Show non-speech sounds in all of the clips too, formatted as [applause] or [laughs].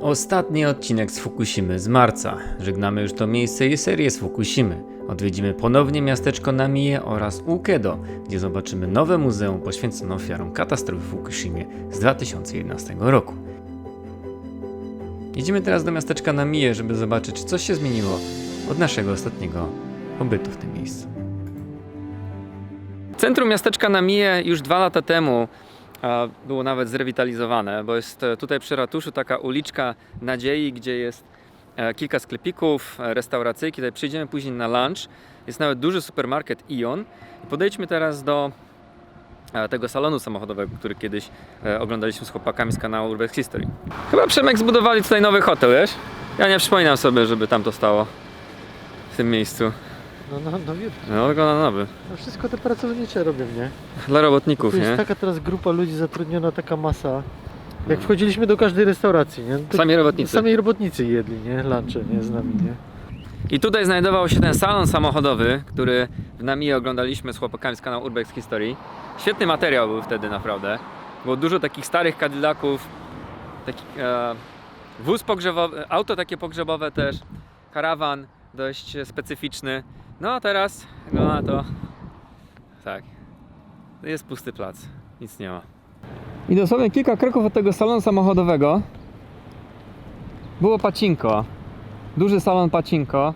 Ostatni odcinek z Fukushimy z marca. Żegnamy już to miejsce i serię z Fukushimy. Odwiedzimy ponownie miasteczko Namie oraz Ukedo, gdzie zobaczymy nowe muzeum poświęcone ofiarom katastrofy w Fukushimie z 2011 roku. Jedziemy teraz do miasteczka Namie, żeby zobaczyć, czy coś się zmieniło od naszego ostatniego pobytu w tym miejscu. Centrum miasteczka Namie już dwa lata temu było nawet zrewitalizowane, bo jest e, tutaj przy ratuszu taka uliczka Nadziei, gdzie jest e, kilka sklepików, e, restauracyjki. Tutaj przyjdziemy później na lunch. Jest nawet duży supermarket Ion. Podejdźmy teraz do tego salonu samochodowego, który kiedyś oglądaliśmy z chłopakami z kanału Urbex History. Chyba Przemek zbudowali tutaj nowy hotel, wiesz? Ja nie przypominam sobie, żeby tam to stało w tym miejscu. No, no, no, wie- No, nowy. no wszystko te pracownicze robią, nie? Dla robotników, Tu jest nie? taka teraz grupa ludzi zatrudniona, taka masa. Jak wchodziliśmy do każdej restauracji, nie? To Sami robotnicy. Sami robotnicy jedli, nie? Lunche, nie? Z nami, nie? I tutaj znajdował się ten salon samochodowy, który w Namie oglądaliśmy z chłopakami z kanału Urbex History. Świetny materiał był wtedy naprawdę. Było dużo takich starych Cadillaców, taki, e, wóz pogrzebowy, auto takie pogrzebowe też, karawan dość specyficzny. No a teraz wygląda to tak. Jest pusty plac, nic nie ma. I dosłownie kilka kroków od tego salonu samochodowego było pacinko. Duży salon pacinko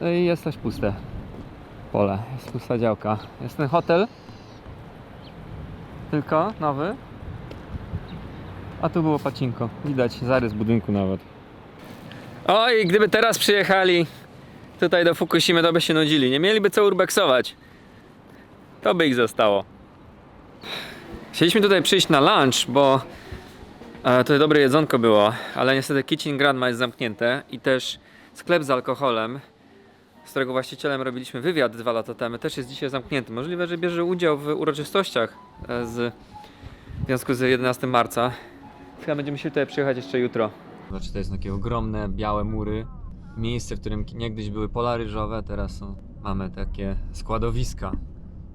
No i jest też puste pole, jest pusta działka. Jest ten hotel, tylko nowy, a tu było pacinko. Widać zarys budynku nawet. Oj, gdyby teraz przyjechali tutaj do Fukushimy, to by się nudzili. Nie mieliby co urbexować. To by ich zostało. Chcieliśmy tutaj przyjść na lunch, bo E, to dobre jedzonko było, ale niestety Kitchen Grandma jest zamknięte i też sklep z alkoholem, z którego właścicielem robiliśmy wywiad dwa lata temu, też jest dzisiaj zamknięty. Możliwe, że bierze udział w uroczystościach e, z, w związku z 11 marca. Chyba będziemy się tutaj przyjechać jeszcze jutro. Zobaczcie, to jest takie ogromne, białe mury. Miejsce, w którym niegdyś były pola ryżowe, teraz są, mamy takie składowiska.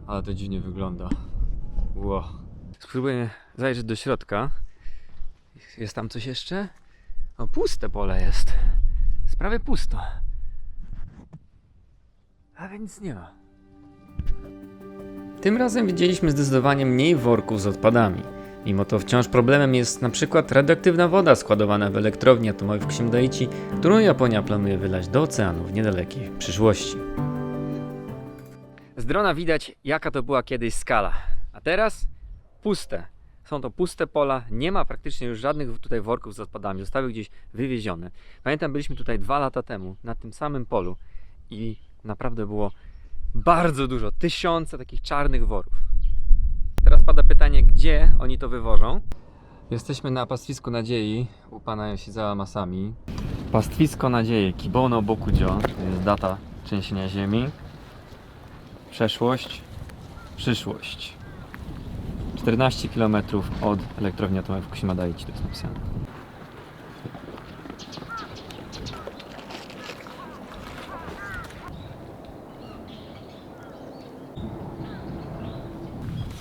Ale to dziwnie wygląda. Wow. Spróbuję zajrzeć do środka. Jest tam coś jeszcze? O, puste pole jest. Jest prawie pusto. A więc nie ma. Tym razem widzieliśmy zdecydowanie mniej worków z odpadami. Mimo to wciąż problemem jest na przykład radioaktywna woda składowana w elektrowni atomowej w Kshimdaichi, którą Japonia planuje wylać do oceanu w niedalekiej przyszłości. Z drona widać jaka to była kiedyś skala, a teraz puste. Są to puste pola, nie ma praktycznie już żadnych tutaj worków z odpadami, zostały gdzieś wywiezione. Pamiętam, byliśmy tutaj dwa lata temu na tym samym polu i naprawdę było bardzo dużo, tysiące takich czarnych worów. Pada pytanie, gdzie oni to wywożą? Jesteśmy na pastwisku nadziei u pana Yoshizawa Masami. Pastwisko nadziei, Kibono Bokujo, to jest data trzęsienia ziemi. Przeszłość, przyszłość. 14 km od elektrowni atomowej Fukushima Daiichi, to jest napisane.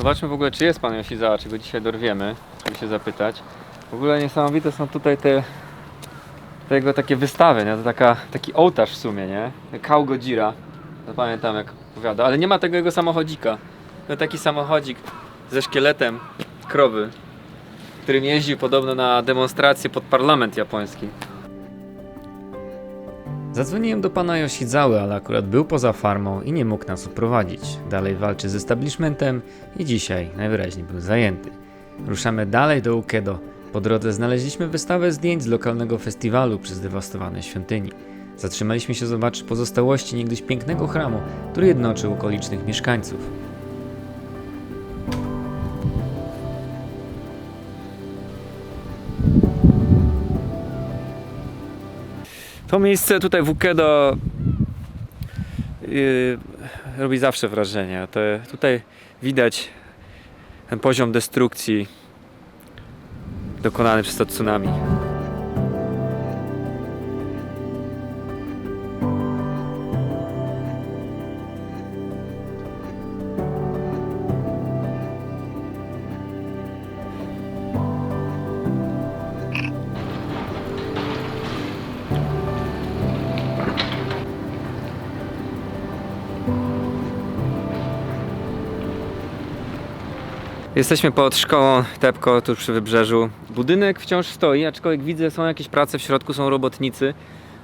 Zobaczmy w ogóle, czy jest pan Yoshizawa, czy go dzisiaj dorwiemy, żeby się zapytać. W ogóle niesamowite są tutaj te tego takie wystawy, nie? To taka, taki ołtarz w sumie, nie? Kał Godzilla. To pamiętam jak opowiada, ale nie ma tego jego samochodzika. To taki samochodzik ze szkieletem krowy, którym jeździł podobno na demonstrację pod parlament japoński. Zadzwoniłem do pana Yoshizały, ale akurat był poza farmą i nie mógł nas uprowadzić. Dalej walczy z establishmentem i dzisiaj najwyraźniej był zajęty. Ruszamy dalej do Ukedo. Po drodze znaleźliśmy wystawę zdjęć z lokalnego festiwalu przy zdewastowanej świątyni. Zatrzymaliśmy się zobaczyć pozostałości niegdyś pięknego chramu, który jednoczył okolicznych mieszkańców. To miejsce tutaj w Ukedo yy, robi zawsze wrażenie. To, tutaj widać ten poziom destrukcji dokonany przez to tsunami. Jesteśmy pod szkołą Tepko, tuż przy wybrzeżu. Budynek wciąż stoi, aczkolwiek widzę, są jakieś prace w środku, są robotnicy.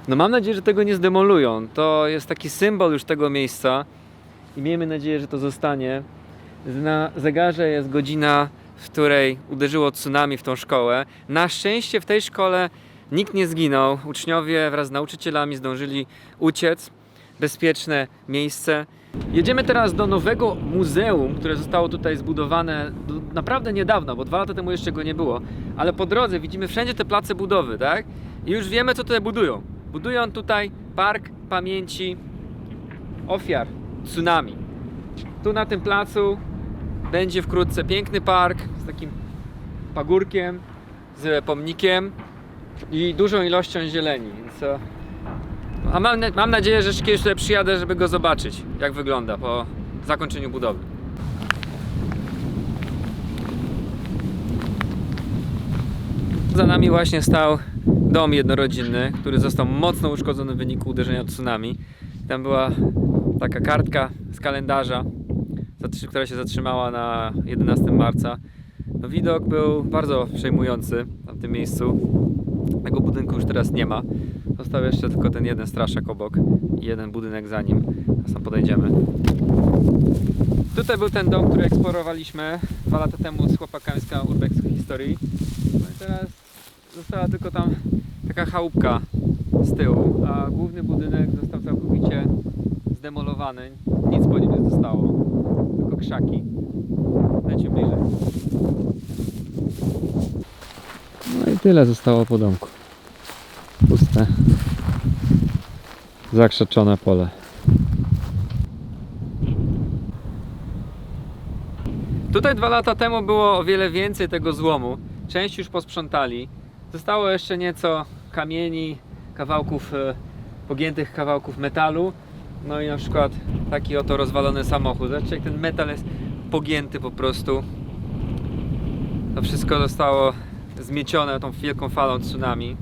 No mam nadzieję, że tego nie zdemolują. To jest taki symbol już tego miejsca i miejmy nadzieję, że to zostanie. Na zegarze jest godzina, w której uderzyło tsunami w tą szkołę. Na szczęście w tej szkole nikt nie zginął. Uczniowie wraz z nauczycielami zdążyli uciec. Bezpieczne miejsce. Jedziemy teraz do nowego muzeum, które zostało tutaj zbudowane do- naprawdę niedawno, bo dwa lata temu jeszcze go nie było. Ale po drodze widzimy wszędzie te place budowy, tak? I już wiemy, co tutaj budują. Budują tutaj park pamięci ofiar tsunami. Tu na tym placu będzie wkrótce piękny park z takim pagórkiem, z pomnikiem i dużą ilością zieleni. Więc, a mam, na- mam nadzieję, że kiedyś tutaj przyjadę, żeby go zobaczyć, jak wygląda po zakończeniu budowy. Za nami właśnie stał dom jednorodzinny, który został mocno uszkodzony w wyniku uderzenia tsunami. Tam była taka kartka z kalendarza, która się zatrzymała na 11 marca. No, widok był bardzo przejmujący w tamtym miejscu. Tego budynku już teraz nie ma. Został jeszcze tylko ten jeden straszak obok i jeden budynek za nim. Teraz tam podejdziemy. Tutaj był ten dom, który eksplorowaliśmy dwa lata temu z chłopakami z kanału Urbex History. No i teraz została tylko tam taka chałupka z tyłu, a główny budynek został całkowicie zdemolowany. Nic po nim nie zostało, tylko krzaki. Lećmy bliżej. Tyle zostało po domku. Puste. Zakrzeczone pole. Tutaj dwa lata temu było o wiele więcej tego złomu. Część już posprzątali. Zostało jeszcze nieco kamieni, kawałków, e, pogiętych kawałków metalu. No i na przykład taki oto rozwalony samochód. Zobaczcie jak ten metal jest pogięty po prostu. To wszystko zostało zmiecione tą wielką falą tsunami.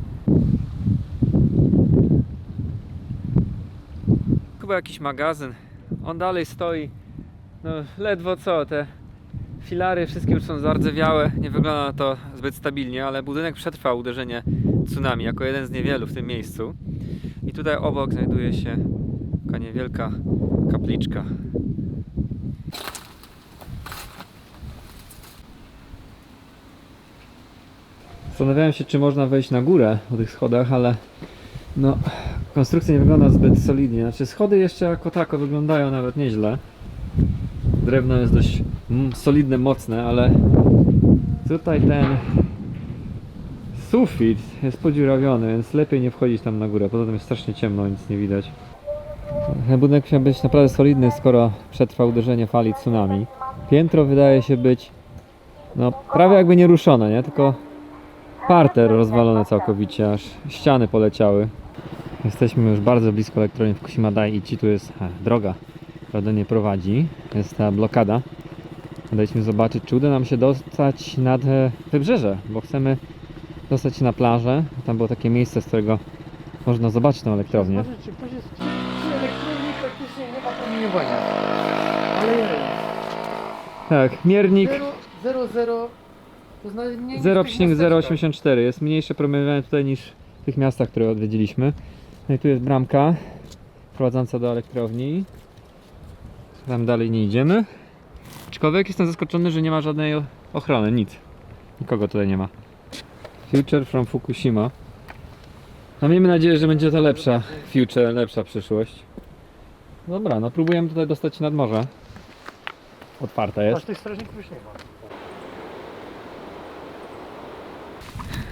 Chyba jakiś magazyn. On dalej stoi. No ledwo co, te filary wszystkie już są zardzewiałe. Nie wygląda na to zbyt stabilnie, ale budynek przetrwał uderzenie tsunami jako jeden z niewielu w tym miejscu. I tutaj obok znajduje się taka niewielka kapliczka. Zastanawiałem się, czy można wejść na górę po tych schodach, ale no, konstrukcja nie wygląda zbyt solidnie. Znaczy, schody jeszcze jako tako wyglądają nawet nieźle. Drewno jest dość mm, solidne, mocne, ale tutaj ten sufit jest podziurawiony, więc lepiej nie wchodzić tam na górę. Poza tym jest strasznie ciemno, nic nie widać. Budynek miał być naprawdę solidny, skoro przetrwał uderzenie fali tsunami. Piętro wydaje się być no, prawie jakby nie ruszone, nie? Tylko parter rozwalony całkowicie, aż ściany poleciały. Jesteśmy już bardzo blisko elektrowni Fukushima Daiichi, tu jest e, droga, która do niej prowadzi. Jest ta blokada. Podejdźmy zobaczyć, czy uda nam się dostać nad e, wybrzeże, bo chcemy dostać się na plażę. Tam było takie miejsce, z którego można zobaczyć tę elektrownię. Zobaczcie, przy przy elektrowni praktycznie nie ma promieniowania. Ale jest. Tak, miernik 0, 0, to znaczy mniej niż w tych miasteczkach. 0,084 jest mniejsze promieniowanie tutaj niż w tych miastach, które odwiedziliśmy. No i tu jest bramka prowadząca do elektrowni. Tam dalej nie idziemy. Aczkolwiek jestem zaskoczony, że nie ma żadnej o- ochrony, nic. Nikogo tutaj nie ma. Future from Fukushima. No miejmy nadzieję, że będzie to lepsza future, lepsza przyszłość. Dobra, no próbujemy tutaj dostać się nad morze. Otwarte jest. Aż tych strażników już nie ma.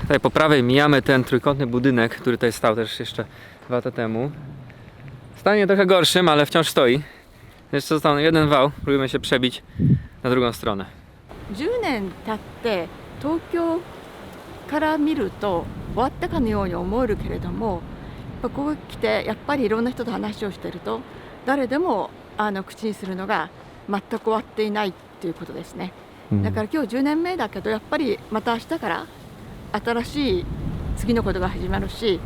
Tutaj po prawej mijamy ten trójkątny budynek, który tutaj stał też jeszcze dwa lata temu. W stanie trochę gorszym, ale wciąż stoi. Jeszcze został jeden wał, próbujemy się przebić na drugą stronę. 10年経って東京から見ると終わったかのように思えるけれどもやっぱここ来てやっぱりいろんな人と話をしてると誰でもあの口にするのが全く終わっていないっていうことですねうんだから今日10年目だけどやっぱりまた明日から 新しい次のことが始まるし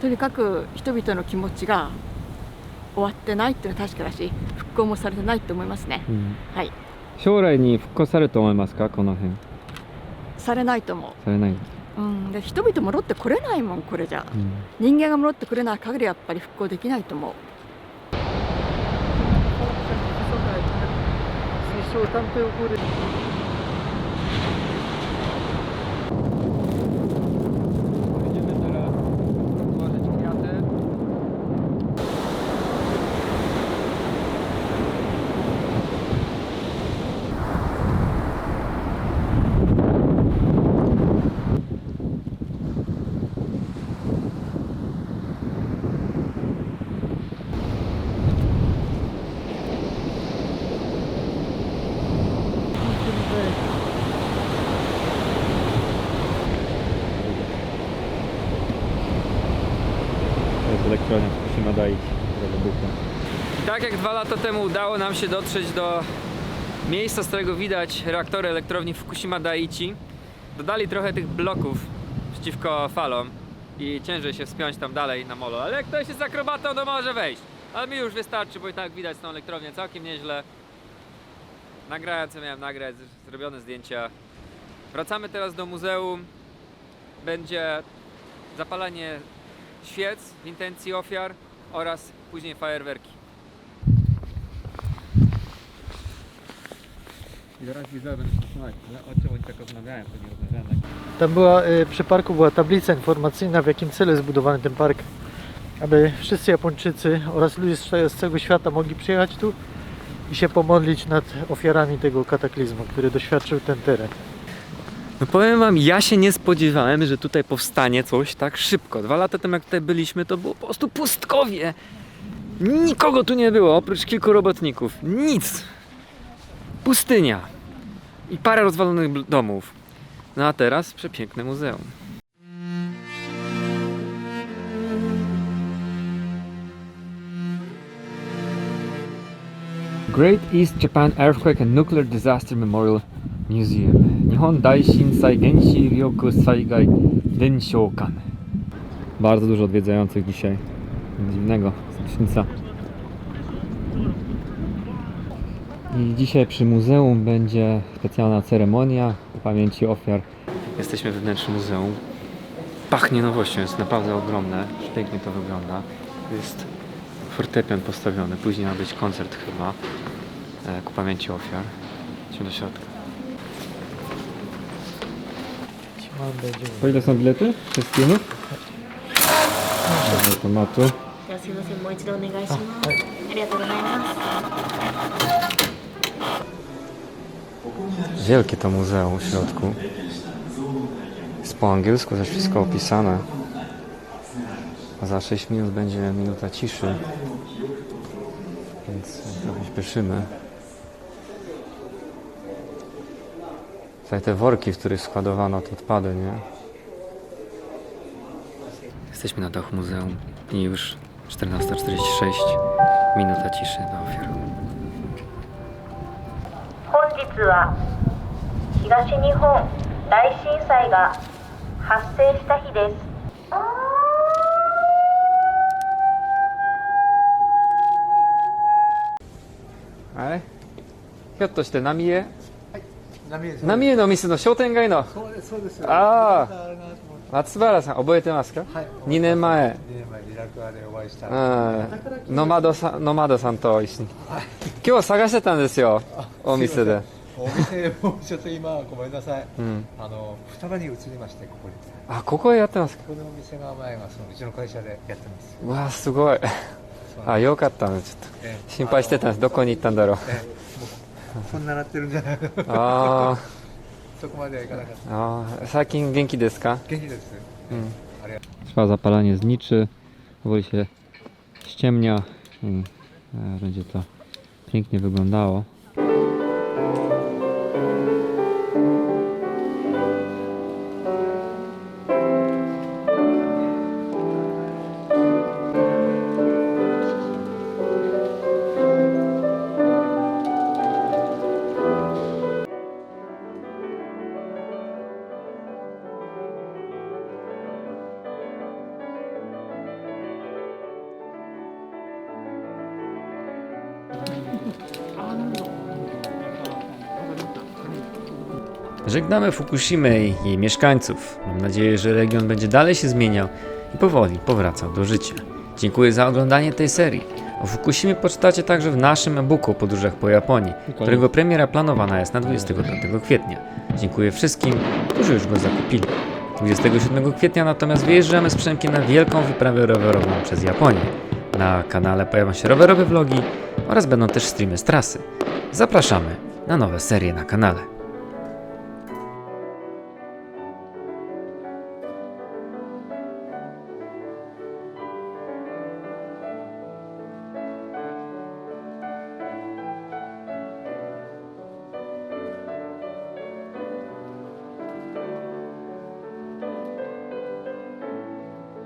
とにかく人々の気持ちが終わってないっていうのは確かだし復興もされてないと思いますね。うん。はい。将来に復興されると思いますか？この辺。されないと思されない、う、うん、で人々戻ってこれないもんこれじゃ。うん。人間が戻ってくれない限りやっぱり復興できないと思う。Zniszczyło tamte u góry. Będziemy Daiichi, która wybuchła. Tak jak dwa lata temu udało nam się dotrzeć do miejsca, z którego widać reaktory elektrowni Fukushima Daiichi, dodali trochę tych bloków przeciwko falom i ciężej się wspiąć tam dalej na molo. Ale jak ktoś jest akrobatą, to może wejść. Ale mi już wystarczy, bo i tak widać tą elektrownię całkiem nieźle. Nagrałem co miałem nagrać, zrobione zdjęcia. Wracamy teraz do muzeum. Będzie zapalanie świec w intencji ofiar oraz później fajerwerki. I zaraz się zastanawiać, o czym oni tak rozmawiają, to nie rozmawiają. Tam była, y, przy parku była tablica informacyjna, w jakim celu jest zbudowany ten park. Aby wszyscy Japończycy oraz ludzie z z całego świata mogli przyjechać tu i się pomodlić nad ofiarami tego kataklizmu, który doświadczył ten teren. No powiem wam, ja się nie spodziewałem, że tutaj powstanie coś tak szybko. Dwa lata temu jak tutaj byliśmy, to było po prostu pustkowie. Nikogo tu nie było, oprócz kilku robotników. Nic. Pustynia. I parę rozwalonych domów. No a teraz przepiękne muzeum. Great East Japan Earthquake and Nuclear Disaster Memorial Museum 日本大震災原子力災害伝承館Bardzo dużo odwiedzających dzisiaj. Nic Dziwnego, rocznica. I dzisiaj przy muzeum będzie specjalna ceremonia ku pamięci ofiar. Jesteśmy we wnętrzu muzeum. Pachnie nowością, jest naprawdę ogromne. Pięknie to wygląda. Jest fortepian postawiony. Później ma być koncert chyba e, ku pamięci ofiar. Idźmy do środka. Mam będzie. Po ile są bilety? Przez filmów? Automatu. ではすいませんもう一度お願いしますありがとうございます Wielkie to muzeum w środku. Jest po angielsku też wszystko opisane. A za 6 minut będzie minuta ciszy. Więc trochę śpieszymy. Tutaj te worki, w których składowano te odpady, nie? Jesteśmy na dachu muzeum i już 14.46. Minuta ciszy dla ofiar. 本日は東日本大震災が発生した日です あれひょっとして 浪江の店の商店街の。そうです、そうです。ああ。松原さん覚えてますか、はい。2年前。2年前、リラクアでお会いした。うんノマドさんノマドさんと一緒に。今日探してたんですよお店で。お店もちょっと今ごめんなさい、[laughs] うん。あの双葉に移りましてここに。あここへやってますか？ここのお店が前がそのうちの会社でやってます。うわすごい。あよかったねちょっと。ええ。心配してたんです。どこに行ったんだろう。ええ。もう [laughs] そんななってるんじゃないのあそこまではいかなかったーあー最近元気ですか元気です、うんありがとう Trwa zapalanie [laughs] zniczy, powoli się ściemnia i e, będzie to pięknie wyglądało. Żegnamy Fukushimę i jej mieszkańców. Mam nadzieję, że region będzie dalej się zmieniał i powoli powracał do życia. Dziękuję za oglądanie tej serii. O Fukushimie poczytacie także w naszym e-booku o podróżach po Japonii, którego premiera planowana jest na 25 kwietnia. Dziękuję wszystkim, którzy już go zakupili. 27 kwietnia natomiast wyjeżdżamy z Przemkiem na wielką wyprawę rowerową przez Japonię. Na kanale pojawią się rowerowe vlogi oraz będą też streamy z trasy. Zapraszamy na nowe serie na kanale.